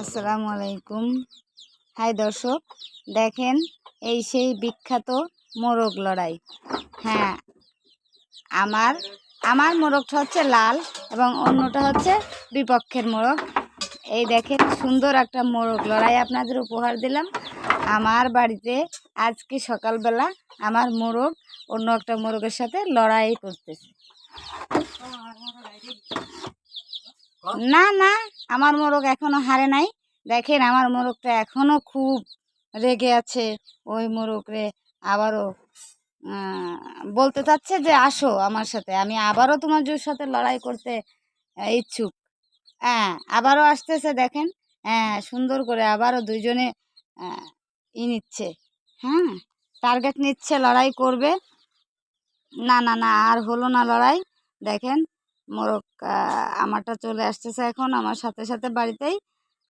আসসালামু আলাইকুম। হাই দর্শক, দেখেন এই সেই বিখ্যাত মোরগ লড়াই। হ্যাঁ আমার আমার মোরগটা হচ্ছে লাল এবং অন্যটা হচ্ছে বিপক্ষের মোরগ। এই দেখেন সুন্দর একটা মোরগ লড়াই আপনাদের উপহার দিলাম। আমার বাড়িতে আজকে সকালবেলা আমার মোরগ অন্য একটা মোরগের সাথে লড়াই করতেছে। না না, আমার মোরগ এখনও হারে নাই। দেখেন, আমার মোরগটা এখনও খুব রেগে আছে। ওই মোরগ রে আবারও বলতে চাচ্ছে যে আসো আমার সাথে। আমি আবারও তোমার জোর সাথে লড়াই করতে ইচ্ছুক। হ্যাঁ আবারও আসতেছে, দেখেন। হ্যাঁ সুন্দর করে আবারও দুইজনে ই নিচ্ছে। হ্যাঁ টার্গেট নিচ্ছে, লড়াই করবে। না না না, আর হলো না লড়াই। দেখেন মোরগ আমারটা চলে আসতেছে এখন আমার সাথে সাথে বাড়িতেই।